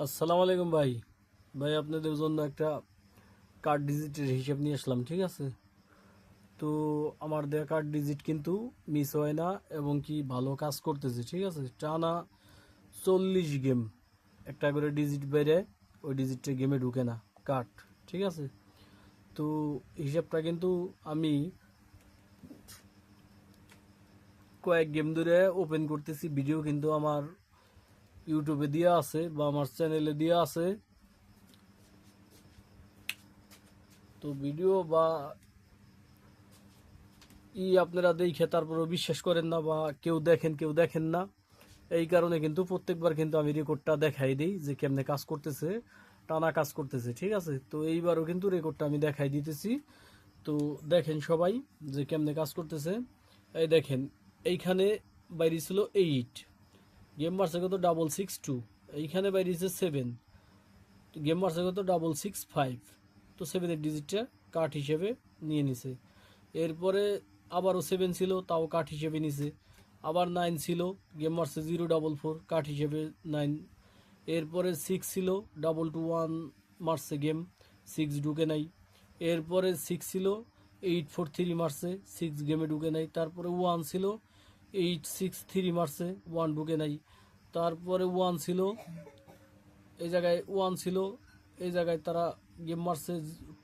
আসসালামু আলাইকুম ভাই। ভাই, আপনাদের জন্য একটা কার্ড ডিজিটের হিসাব নিয়ে আসলাম, ঠিক আছে? তো আমার দেওয়া কার্ড ডিজিট কিন্তু মিস হয় না এবং কি ভালো কাজ করতেছে, ঠিক আছে? টানা চল্লিশ গেম একটা করে ডিজিট বেড়ে ওই ডিজিটটা গেমে ঢুকে না কার্ড ঠিক আছে? তো হিসাবটা কিন্তু আমি কয়েক গেম ধরে ওপেন করতেছি ভিডিও কিন্তু আমার ইউটিউবে দেওয়া আছে বা আমার চ্যানেলে দেওয়া আছে। তো ভিডিও বা ই আপনারা দেখে তারপরেও বিশ্বাস করেন না বা কেউ দেখেন কেউ দেখেন না। এই কারণে কিন্তু প্রত্যেকবার কিন্তু আমি রেকর্ডটা দেখাই দিই যে কেমনে কাজ করতেছে, টানা কাজ করতেছে, ঠিক আছে? তো এইবারও কিন্তু রেকর্ডটা আমি দেখাই দিতেছি। তো দেখেন সবাই যে কেমনে কাজ করতেছে। এই দেখেন, এইখানে বাইরে ছিল এইট গেম মারছে কত? ডাবল সিক্স টু এইখানে বাইরেছে সেভেন গেম মারছে কত? ডাবল সিক্স ফাইভ তো সেভেনের ডিজিটটা কাঠ হিসেবে নিয়ে নিছে। এরপরে আবারও সেভেন ছিল, তাও কাঠ হিসেবে নিছে। আবার নাইন ছিল গেম মারছে জিরো ডাবল ফোর কাঠ হিসেবে নাইন এরপরে সিক্স ছিল ডাবল টু ওয়ান মারছে গেম সিক্স ঢুকে নাই। এরপরে সিক্স ছিল এইট ফোর থ্রি মারছে সিক্স গেমে ঢুকে নাই। তারপরে ওয়ান ছিল এইট সিক্স থ্রি মারছে ওয়ান ঢুকে নাই। তারপরে ওয়ান ছিল, এই জায়গায় ওয়ান ছিল, এই জায়গায় তারা গেম মারছে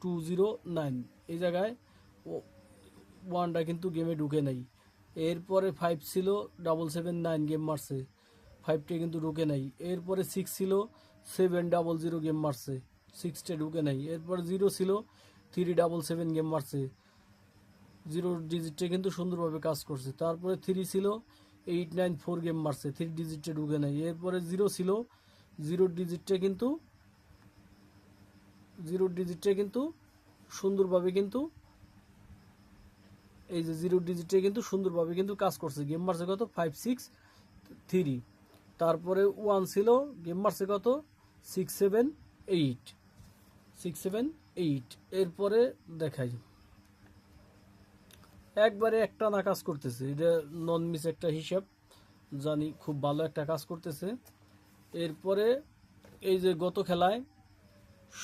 টু জিরো নাইন এই জায়গায় ওয়ানটা কিন্তু গেমে ঢুকে নাই। এরপরে ফাইভ ছিল ডাবল সেভেন নাইন গেম মারছে। ফাইভটা কিন্তু ঢুকে নাই। এরপরে সিক্স ছিল সেভেন ডাবল জিরো গেম মারছে। সিক্সটা ঢুকে নাই। এরপরে জিরো ছিল থ্রি ডাবল সেভেন গেম মারছে। জিরো ডিজিটটা কিন্তু সুন্দরভাবে কাজ করছে। তারপরে থ্রি ছিল এইট নাইন ফোর গেম মারছে। থ্রি ডিজিটটা ঢুকে নাই। এরপরে জিরো ছিল জিরো ডিজিটটা কিন্তু জিরো ডিজিটটা কিন্তু সুন্দরভাবে কিন্তু, এই যে জিরো ডিজিটটা কিন্তু সুন্দরভাবে কিন্তু কাজ করছে। গেম মারছে কত? ফাইভ সিক্স থ্রি তারপরে ওয়ান ছিল গেম মারছে কত? Six seven eight six seven eight এরপরে দেখাই। একবারে একটা না কাজ করতেছে। এটা নন মিস একটা হিসাব। জানি খুব ভালো একটা কাজ করতেছে। এরপরে এই যে গত খেলায়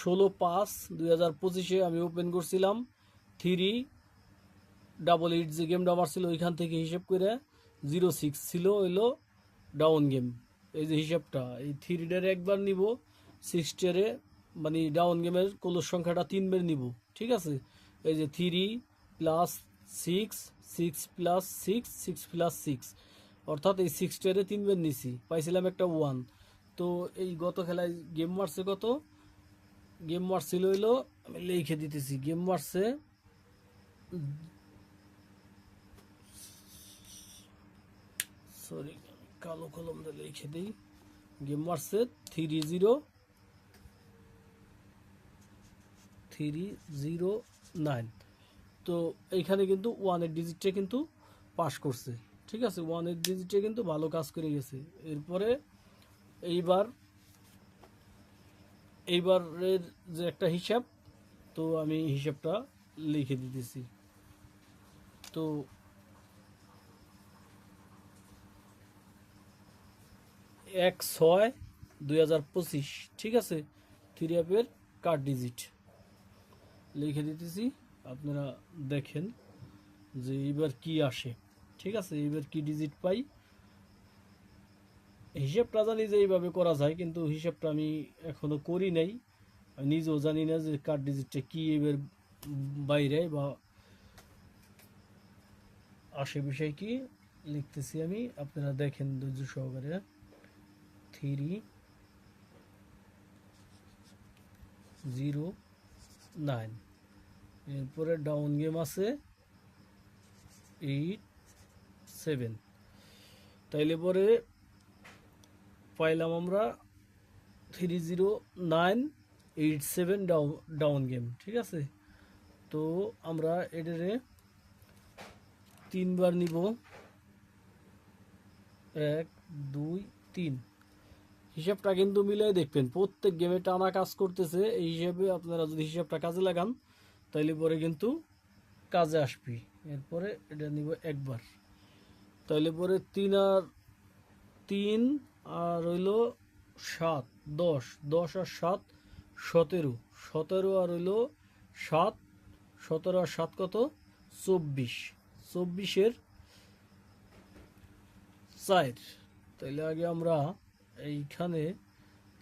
ষোলো পাঁচ দুই হাজার পঁচিশে আমি ওপেন করছিলাম। থ্রি ডাবল এইট যে গেমটা আমার ছিল, ওইখান থেকে হিসেব করে জিরো সিক্স ছিল, হইল ডাউন গেম এই যে হিসাবটা, এই থ্রিটারে একবার নিব সিক্সটারে মানে ডাউন গেমের কলস সংখ্যাটা তিনবার নিব। ঠিক আছে? এই যে three plus six six plus six six plus six অর্থাৎ এই সিক্সটারে তিনবার নিছি। পাইছিলাম একটা ওয়ান তো এই গত খেলায় গেম মারছে কত? গেম মারছিল হইল, আমি লিখে দিতেছি গেম মারছে সরি কালো কলম দিয়ে লিখে দিই। গেম মারছে three zero three zero nine তো এইখানে কিন্তু ওয়ানের ডিজিটটা কিন্তু পাশ করছে। ঠিক আছে? ওয়ানের ডিজিটে কিন্তু ভালো কাজ করে গেছে। এরপরে এইবার, এইবারের যে একটা হিসাব, তো আমি হিসাবটা লিখে দিতেছি। তো এক ছয় দুই হাজার পঁচিশ, ঠিক আছে? থ্রি অ্যাপের কার্ড ডিজিট লিখে দিতেছি। আপনারা দেখেন যে এবার কি আসে। ঠিক আছে, এইবার কি ডিজিট পাই? হিসাবটা জানি যে এইভাবে করা যায়, কিন্তু হিসাবটা আমি এখনও করি নাই। নিজেও জানি না যে কার ডিজিটটা কি এবার বাইরে বা আসে বিষয় কি। লিখতেছি আমি, আপনারা দেখেন ধৈর্য সহকারে। Three zero nine. এরপরে ডাউন গেম আছে এইট, সেভেন। তাইলে পরে পাইলাম আমরা three zero nine, eight, seven down down game, ঠিক আছে? তো আমরা এটারে তিনবার নিব। এক, দুই, তিন। হিসাবটা কিন্তু মিলাই দেখবেন, প্রত্যেক গেমে টানা কাজ করতেছে, এই হিসাবে আপনারা যদি হিসাবটা কাজে লাগান তাইলে পরে কিন্তু কাজে আসবি। এরপরে এটা নিব একবার। তাইলে পরে তিন আর তিন আর হইল সাত, দশ দশ আর সাত, সতেরো। সতেরো আর হইল সাত, সতেরো আর সাত কত? চব্বিশ। চব্বিশের চার। তাইলে আগে আমরা এইখানে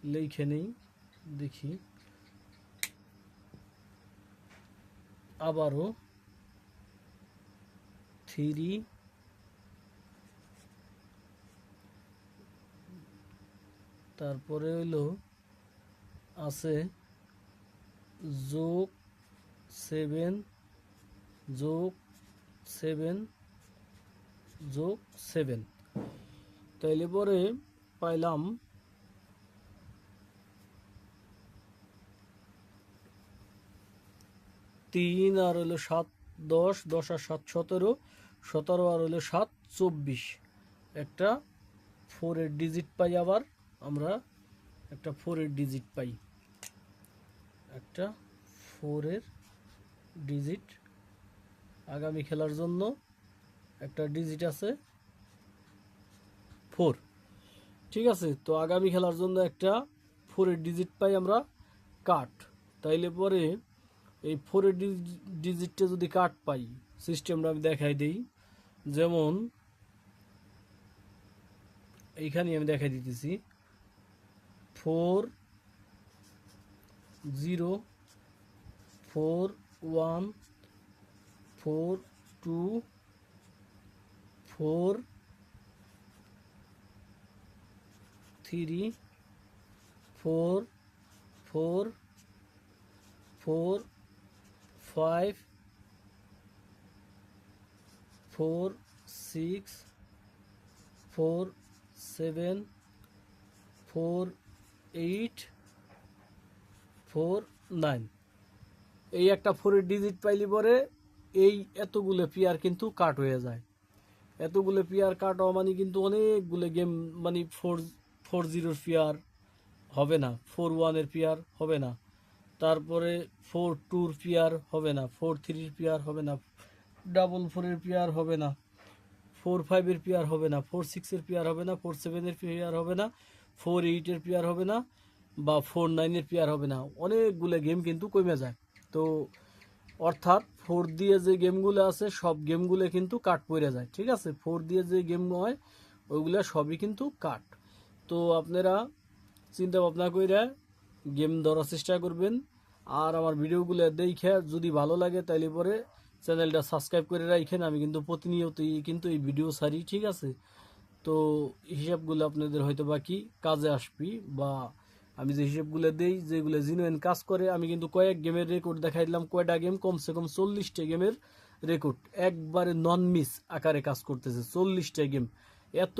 লিখে নেই, দেখি। আবারও থ্রি তারপরে হইল আছে যোগ সেভেন যোগ সেভেন যোগ সেভেন। তাইলে পরে পাইলাম তিন আর হইল সাত, দশ দশ আর সাত সতেরো সতেরো আর হইল সাত, চব্বিশ। একটা ফোরের ডিজিট পাই আবার, আমরা একটা ফোরের ডিজিট পাই। একটা ফোরের ডিজিট আগামী খেলার জন্য একটা ডিজিট আছে ফোর। ঠিক আছে, তো আগামী খেলার জন্য একটা ফোরের ডিজিট পাই আমরা কাট তাইলে পরে এই ফোরের ডিজিটটা যদি কাট পাই সিস্টেমটা আমি দেখাই দিই। যেমন, এইখানে আমি দেখাই দিতেছি। Four zero four one four two four three four four four five four six four seven four eight four nine এই একটা ফোরের ডিজিট পাইলি পরে এই এতগুলো পেয়ার কিন্তু কাট হয়ে যায়। এতগুলো পেয়ার কাট হওয়া মানে কিন্তু অনেকগুলো গেম মানে ফোর ফোর জিরোর পেয়ার হবে না ফোর ওয়ানের পেয়ার হবে না। তারপরে ফোর টুর পেয়ার হবে না ফোর থ্রির পেয়ার হবে না ডাবল ফোরের পেয়ার হবে না ফোর ফাইভের পেয়ার হবে না ফোর সিক্সের পেয়ার হবে না ফোর সেভেনের পেয়ার হবে না ফোর এইটের পেয়ার হবে না বা ফোর নাইনের পেয়ার হবে না। অনেকগুলো গেম কিন্তু কমে যায়। তো অর্থাৎ ফোর দিয়ে যে গেমগুলো আছে, সব গেমগুলো কিন্তু কাট পড়ে যায়, ঠিক আছে? ফোর দিয়ে যে গেম হয়, ওইগুলো সবই কিন্তু কাট। তো আপনারা চিন্তা ভাবনা করে গেম ধরার চেষ্টা করবেন। আর আমার ভিডিওগুলো দেখে যদি ভালো লাগে তাইলে পরে চ্যানেলটা সাবস্ক্রাইব করে রাখেন আমি কিন্তু প্রতিনিয়তই কিন্তু এই ভিডিও সারি ঠিক আছে? তো হিসাবগুলো আপনাদের হয়তো বা কি কাজে আসবি বা আমি যে হিসাবগুলো দেই, যেগুলো জিনুইন কাজ করে, আমি কিন্তু কয়েক গেমের রেকর্ড দেখাই দিলাম কয়টা গেম কমসে কম চল্লিশটা গেমের রেকর্ড একবারে নন মিস আকারে কাজ করতেছে, চল্লিশটা গেম এত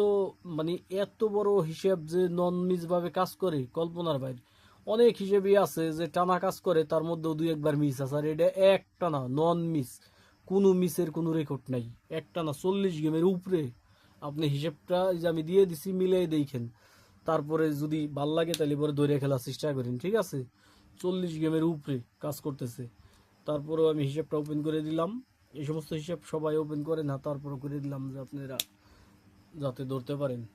মানে এত বড় হিসাব যে নন মিস ভাবে কাজ করে, কল্পনার বাইরে। অনেক হিসেবেই আছে যে টানা কাজ করে তার মধ্যেও দুই একবার মিস আছে। আর এটা একটা না নন মিস কোনো মিসের কোনো রেকর্ড নাই। একটা না, চল্লিশ গেমের উপরে। আপনি হিসেবটা যে আমি দিয়ে দিছি, মিলিয়ে দেখেন। তারপরে যদি ভালো লাগে তাহলে পরে দৌড়ে খেলার চেষ্টা করেন, ঠিক আছে? চল্লিশ গেমের উপরে কাজ করতেছে। তারপরেও আমি হিসাবটা ওপেন করে দিলাম। এই সমস্ত হিসাব সবাই ওপেন করে না তারপরে করে দিলাম যে আপনারা যাতে ধরতে পারেন।